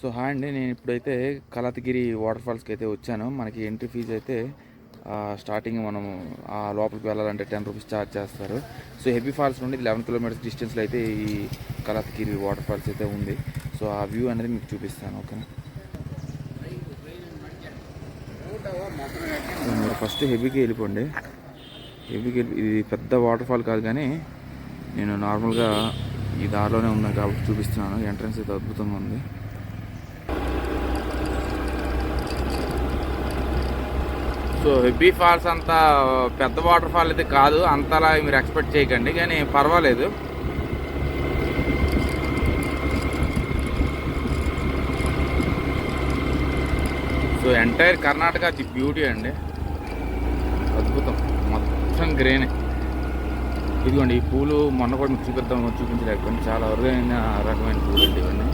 So hi అండి నేను ఇప్పుడైతే కలతగిరి వాటర్ ఫాల్స్కి అయితే వచ్చాను. మనకి ఎంట్రీ ఫీజు అయితే స్టార్టింగ్ మనం ఆ లోపలికి వెళ్ళాలంటే టెన్ రూపీస్ ఛార్జ్ చేస్తారు. సో హెవీ ఫాల్స్ నుండి లెవెన్ కిలోమీటర్స్ డిస్టెన్స్లో అయితే ఈ కలతగిరి వాటర్ ఫాల్స్ అయితే ఉంది. సో ఆ వ్యూ అనేది మీకు చూపిస్తాను ఓకేనా? మీరు ఫస్ట్ హెవీకి వెళ్ళిపోండి. హెవీకి వెళ్ళి ఇది పెద్ద వాటర్ ఫాల్ కాదు కానీ నేను నార్మల్గా ఈ దారిలోనే ఉన్నాను కాబట్టి చూపిస్తున్నాను. ఎంట్రన్స్ అయితే అద్భుతంగా ఉంది సో హెబ్బీ ఫాల్స్ అంత పెద్ద వాటర్ ఫాల్ అయితే కాదు అంతలా మీరు ఎక్స్పెక్ట్ చేయకండి కానీ పర్వాలేదు. So entire Karnataka the beauty అండి. అద్భుతం. మొత్తం గ్రీనే. ఇదిగోండి ఈ పూలు మొన్న కూడా మీకు చూపిద్దాం చూపించలేకపోయింది చాలా అరుదైన రకమైన పూలు అండి ఇవన్నీ.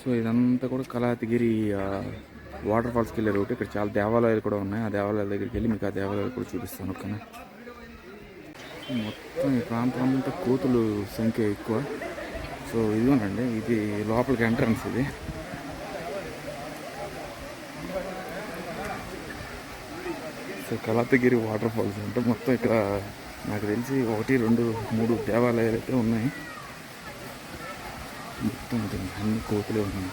సో ఇదంతా కూడా కళాతిగిరి వాటర్ ఫాల్స్కి వెళ్ళే రూట్. ఇక్కడ చాలా దేవాలయాలు కూడా ఉన్నాయి. ఆ దేవాలయాల దగ్గరికి వెళ్ళి మీకు ఆ దేవాలయాలు కూడా చూపిస్తాను ఓకేనా? మొత్తం ఈ ప్రాంతం అంతా కోతులు సంఖ్య ఎక్కువ. సో ఇదిగోనండి ఇది లోపలికి ఎంట్రన్స్ ఇది. సో కలాతగిరి వాటర్ ఫాల్స్ అంటే మొత్తం ఇక్కడ నాకు తెలిసి ఒకటి రెండు మూడు దేవాలయాలు అయితే ఉన్నాయి. మొత్తం అన్ని కోతులే ఉన్నాయి.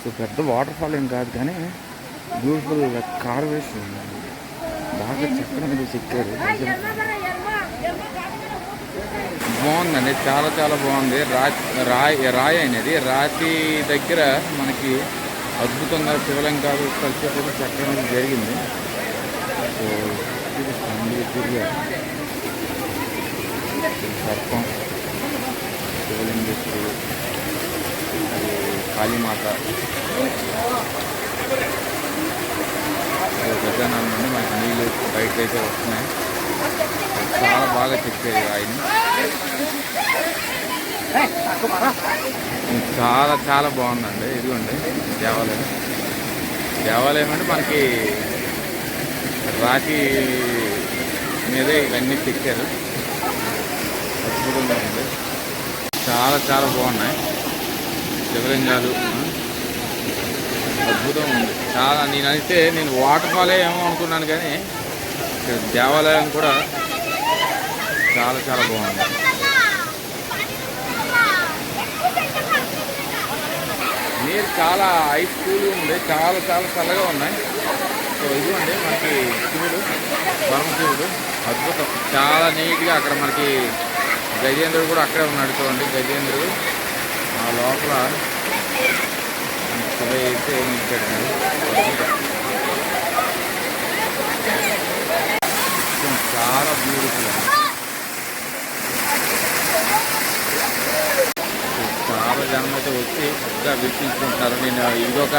సో పెద్ద వాటర్ ఫాల్ ఏం కాదు కానీ బ్యూటిఫుల్ కార్ వేసి బాగా చక్కగా చెక్కారు బాగుందండి చాలా చాలా బాగుంది. రాయి రాయి అనేది రాతి దగ్గర మనకి అద్భుతంగా శివలింగాలు కలిసేటప్పుడు చక్కగా జరిగింది. సో సర్పం శివలింగేశ్వరుడు కాళీమాత. గజానాల నుండి మనకి నీళ్ళు బయటకు అయితే వస్తున్నాయి. చాలా బాగా చెక్కారు ఆయన చాలా చాలా బాగుందండి. ఇదిగోండి దేవాలయం. దేవాలయం అంటే మనకి రాతి మీదే ఇవన్నీ చెక్కారు అద్భుతంగా ఉంది. చాలా చాలా బాగున్నాయి. శివలింగాలు అద్భుతం ఉంది. చాలా నేనైతే నేను వాటర్ ఫాలే ఏమో అనుకున్నాను కానీ ఇక్కడ దేవాలయం కూడా చాలా చాలా బాగుంది. నీరు చాలా ఐస్ కూల్ ఉంది. చాలా చాలా చల్లగా ఉన్నాయి. సో ఇదిగోండి మనకి శివుడు పరమశివుడు అద్భుతం. చాలా నీట్గా అక్కడ మనకి గజేంద్రుడు కూడా అక్కడే ఉన్నాడు చూడండి. గజేంద్రుడు ఆ లోపల శివ అయితే నిలిచాడు చాలా బ్యూటిఫుల్ చాలా జనం అయితే వచ్చి పెద్దగా వీక్షించుకుంటున్నారు నేను ఇదొక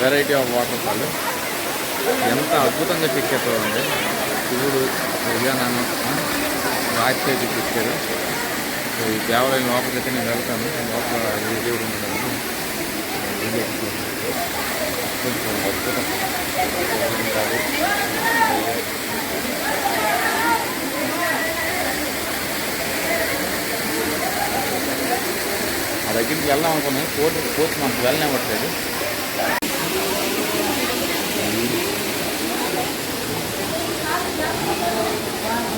వెరైటీ ఆఫ్ వాటర్ ఫాల్ ఎంత అద్భుతంగా చెక్కేస్తామండి శివుడు విజయానాన్ని రాజు అయితే చెక్కారు ఈ దేవాలయం లోపలికి నేను వెళ్తాను. లోపల ఏ దేవుడు ఉన్నాడు వీడియో కొంచెం అద్భుతం కాదు ఆ దగ్గరికి వెళ్దాం అనుకున్నాను కోర్టు కోర్టు మనకు వెళ్ళనివ్వట్లేదు.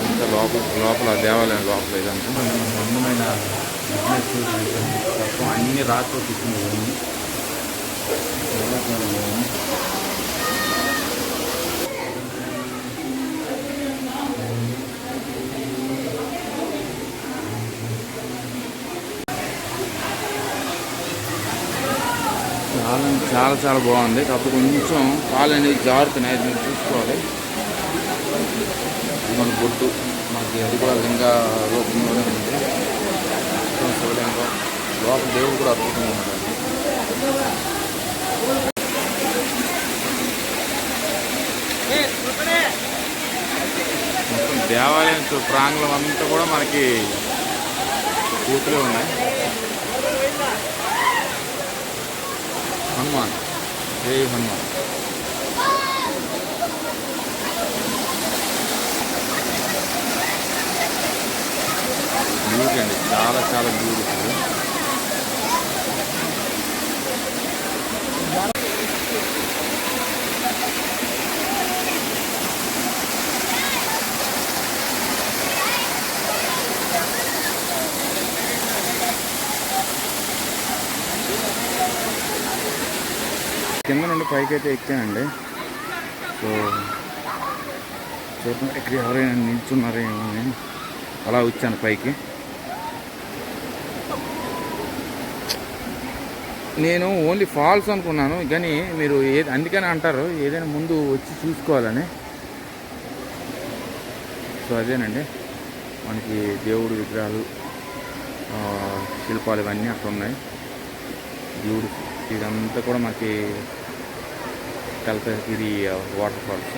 ఇంకా లోపల లోపల దేవాలయం లోపల ఇదంతా. అందమైన మొత్తం అన్ని రాత్రి తీసుకుని చాలా చాలా చాలా బాగుంది. కాకపోతే కొంచెం పాలు అనేది జారుతున్నాయి. అది మీరు చూసుకోవాలి. మన బొట్టు. మనకి అది కూడా లింగ రూపంలోనే ఉంది. శివలింగం లోపల దేవుడు కూడా అద్భుతంగా ఉన్నాడు మొత్తం దేవాలయం ప్రాంగణం అంతా కూడా మనకి పూర్తిలో ఉన్నాయి. హనుమాన్. జై హనుమాన్. బ్యూటీ అండి. చాలా చాలా బ్యూటిఫుల్ కింద నుండి పైకి అయితే ఎక్కానండి. సో చూద్దాం ఇక్కడ ఎవరైనా నిల్చున్నారేమో నేను అలా వచ్చాను పైకి. నేను ఓన్లీ ఫాల్స్ అనుకున్నాను కానీ మీరు ఏ అందుకని అంటారు ఏదైనా ముందు వచ్చి చూసుకోవాలని. సో అదేనండి. మనకి దేవుడు విగ్రహాలు శిల్పాలు ఇవన్నీ అక్కడ ఉన్నాయి. దేవుడు ఇదంతా కూడా మనకి కల్పగిరి వాటర్ ఫాల్స్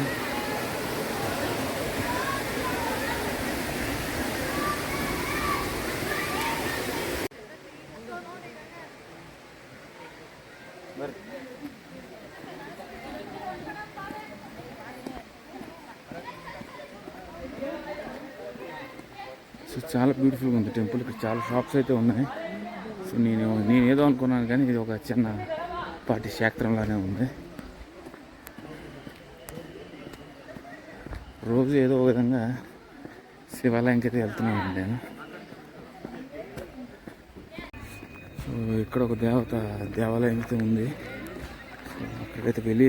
సో చాలా బ్యూటిఫుల్గా ఉంది టెంపుల్. ఇక్కడ చాలా షాప్స్ అయితే ఉన్నాయి. సో నేను నేను ఏదో అనుకున్నాను కానీ ఇది ఒక చిన్న పాటి క్షేత్రంలానే ఉంది. రోజు ఏదో ఒక విధంగా శివాలయంకి అయితే వెళ్తున్నాను నేను. సో ఇక్కడ ఒక దేవత దేవాలయం అయితే ఉంది. అక్కడికైతే వెళ్ళి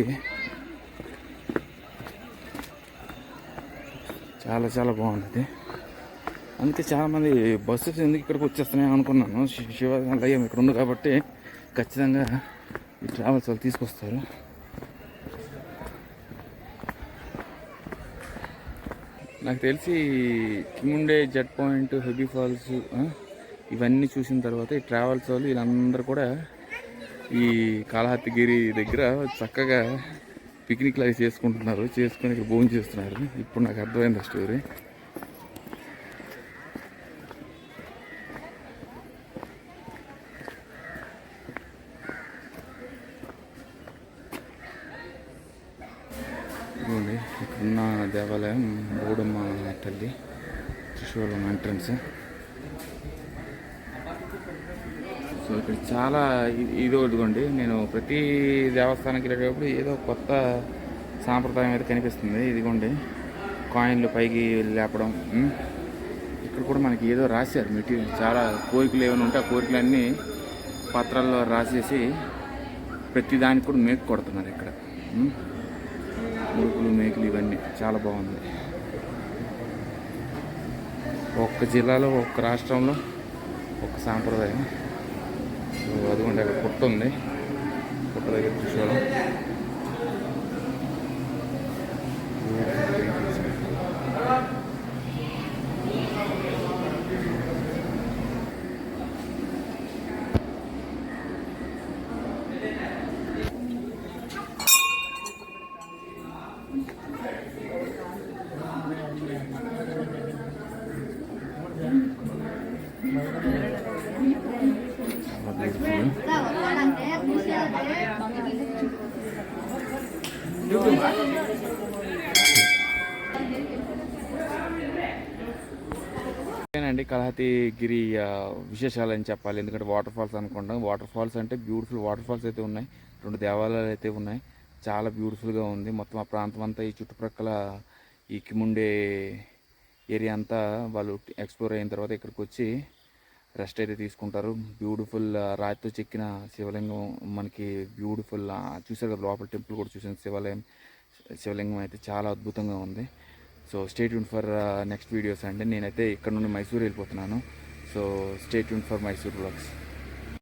చాలా చాలా బాగుంది. అందుకే చాలామంది బస్సెస్ ఎందుకు ఇక్కడికి వచ్చేస్తున్నాయి అనుకున్నాను. శి- శివాలయం ఇక్కడ ఉంది కాబట్టి ఖచ్చితంగా ఈ ట్రావెల్స్ వాళ్ళు తీసుకొస్తారు. నాకు తెలిసి కిముండే జెట్ పాయింట్ హెబీ ఫాల్స్ ఇవన్నీ చూసిన తర్వాత ఈ ట్రావెల్స్ వాళ్ళు వీళ్ళందరూ కూడా ఈ కాళహత్తిగిరి దగ్గర చక్కగా పిక్నిక్ లాగా చేసుకుంటున్నారు. చేసుకొని ఇక్కడ భోజనం చేస్తున్నారు. ఇప్పుడు నాకు అర్థమైంది ఆ స్టోరీ ఇదిగోండి ఇక్కడున్న దేవాలయం బౌడమ్మ తల్లి త్రిశూలం ఎంట్రన్స్. సో ఇక్కడ చాలా ఇది ఒకటికోండి నేను ప్రతి దేవస్థానానికి వెళ్ళేటప్పుడు ఏదో కొత్త సాంప్రదాయం అయితే కనిపిస్తుంది. ఇదిగోండి కాయిన్లు పైకి లేపడం ఇక్కడ కూడా మనకి ఏదో రాశారు మెటీరియల్ చాలా కోరికలు ఏమైనా ఉంటే ఆ కోరికలన్నీ పత్రాల్లో రాసేసి ప్రతి దానికి కూడా మేక్ కొడుతున్నారు ఇక్కడ ఉరుకులు మేకలు మేకులు ఇవన్నీ. చాలా బాగుంది. ఒక్క జిల్లాలో ఒక్క రాష్ట్రంలో ఒక్క సాంప్రదాయం. అదిగోండి అక్కడ పుట్ట ఉంది. పుట్ట దగ్గర చూసుకోవడం చాలా బ్యూటిఫుల్ అండి కలహతిగిరి విశేషాలు అని చెప్పాలి. ఎందుకంటే వాటర్ ఫాల్స్ అనుకుంటాం. వాటర్ ఫాల్స్ అంటే బ్యూటిఫుల్ వాటర్ ఫాల్స్ అయితే ఉన్నాయి. రెండు దేవాలయాలు అయితే ఉన్నాయి. చాలా బ్యూటిఫుల్గా ఉంది. మొత్తం ఆ ప్రాంతం అంతా ఈ చుట్టుప్రక్కల ఈ కిముండే ఏరియా అంతా వాళ్ళు ఎక్స్ప్లోర్ అయిన తర్వాత ఇక్కడికి వచ్చి రెస్ట్ అయితే తీసుకుంటారు. బ్యూటిఫుల్ రాతితో చెక్కిన శివలింగం మనకి బ్యూటిఫుల్ చూసారు కదా లోపల టెంపుల్ కూడా చూసాను శివాలయం శివలింగం అయితే చాలా అద్భుతంగా ఉంది. సో స్టేట్ యూన్ ఫర్ నెక్స్ట్ వీడియోస్ అండి నేనైతే ఇక్కడ నుండి మైసూర్ వెళ్ళిపోతున్నాను. సో స్టేట్ యూన్ ఫర్ మైసూర్ బ్లాగ్స్